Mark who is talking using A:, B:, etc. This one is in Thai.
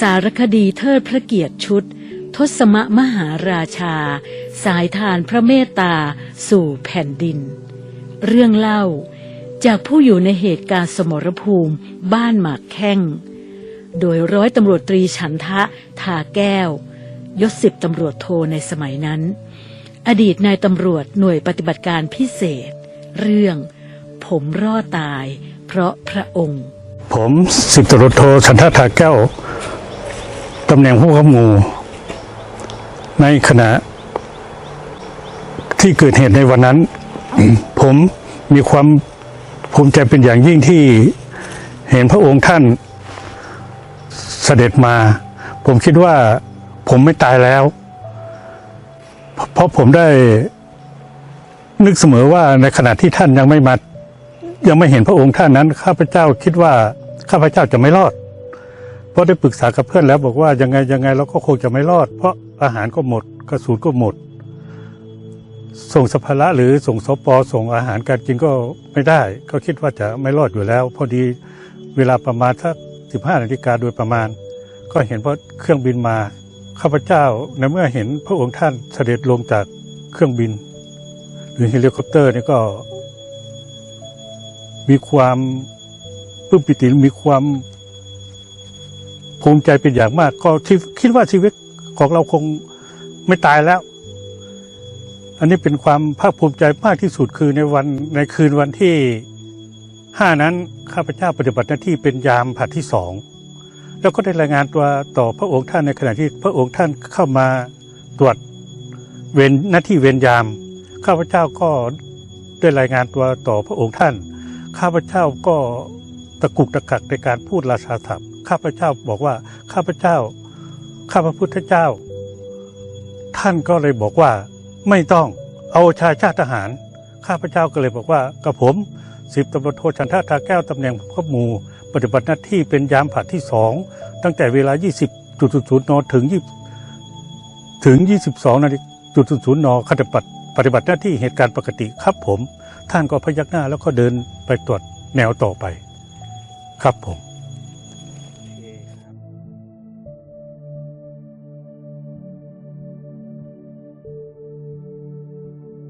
A: สารคดีเทิดพระเกียรติชุด ทศมมหาราชา สายทานพระเมตตาสู่แผ่นดิน เรื่องเล่าจากผู้อยู่ในเหตุการณ์สมรภูมิบ้านหมากแข้ง โดยร้อยตำรวจตรีฉันทะทาแก้วยศสิบตำรวจโทในสมัยนั้น อดีตนายตำรวจหน่วยปฏิบัติการพิเศษ เรื่อง ผมรอดตาย เพราะพระองค์
B: ผมสิบตำรวจโทชันทธาแก้ว ตำแหน่งผู้ข้าหมู่ในขณะ ที่เกิดเหตุในวันนั้น ผมมีความภูมิใจเป็นอย่างยิ่งที่เห็นพระองค์ท่านเสด็จมา ผมคิดว่าผมไม่ตายแล้ว เพราะผมได้นึกเสมอว่าในขณะที่ท่านยังไม่มายังไม่เห็นพระองค์ท่านนั้น ข้าพเจ้าคิดว่าข้าพเจ้าจะไม่รอด ราะได้ปรึกษากับเพื่อนแล้วบอกว่ายังไงยังไงเราก็คงจะไม่รอด เพราะอาหารก็หมดกระสุนก็หมด ส่งสภาระหรือส่งสปอส่งอาหารการกินก็ไม่ได้ ก็คิดว่าจะไม่รอดอยู่แล้ว พอดีเวลาประมาณสักสิบห้านาฬิกาโดยประมาณ ก็เห็นพระเครื่องบินมาข้าพเจ้าในเมื่อเห็นพระองค์ท่านเสด็จลงจากเครื่องบิน หรือเฮลิคอปเตอร์นี่ก็ มีความปลื้มปิติมีความ ภูมิใจเป็นอย่างมาก ก็คิดว่าชีวิตของเราคงไม่ตายแล้ว อันนี้เป็นความภาคภูมิใจมากที่สุดคือในวันในคืนวันที่ห้านั้นข้าพเจ้าปฏิบัติหน้าที่เป็นยามผัดที่สองแล้วก็ได้รายงานตัวต่อพระองค์ท่านในขณะที่พระองค์ท่านเข้ามาตรวจเวรหน้าที่เวรยาม ข้าพเจ้าก็ได้รายงานตัวต่อพระองค์ท่าน ข้าพเจ้าก็ตะกุกตะกักในการพูดราชาศัพท์ ข้าพเจ้าบอกว่าข้าพเจ้า ข้าพระพุทธเจ้า ท่านก็เลยบอกว่าไม่ต้องเอาชายชาติทหาร ข้าพเจ้าก็เลยบอกว่ากับผมสิบตำรวจโทชันทาทาแก้วตำแหน่งข้อมูปฏิบัติหน้าที่เป็นยามผัดที่สองตั้งแต่เวลา 20.00นถึง20ถึง 22นาฬิกาจุดศูนย์นขณะปฏิปฏิบัติหน้าที่เหตุการณ์ปกติครับผม ท่านก็พยักหน้าแล้วก็เดินไปตรวจแนวต่อไป ครับผม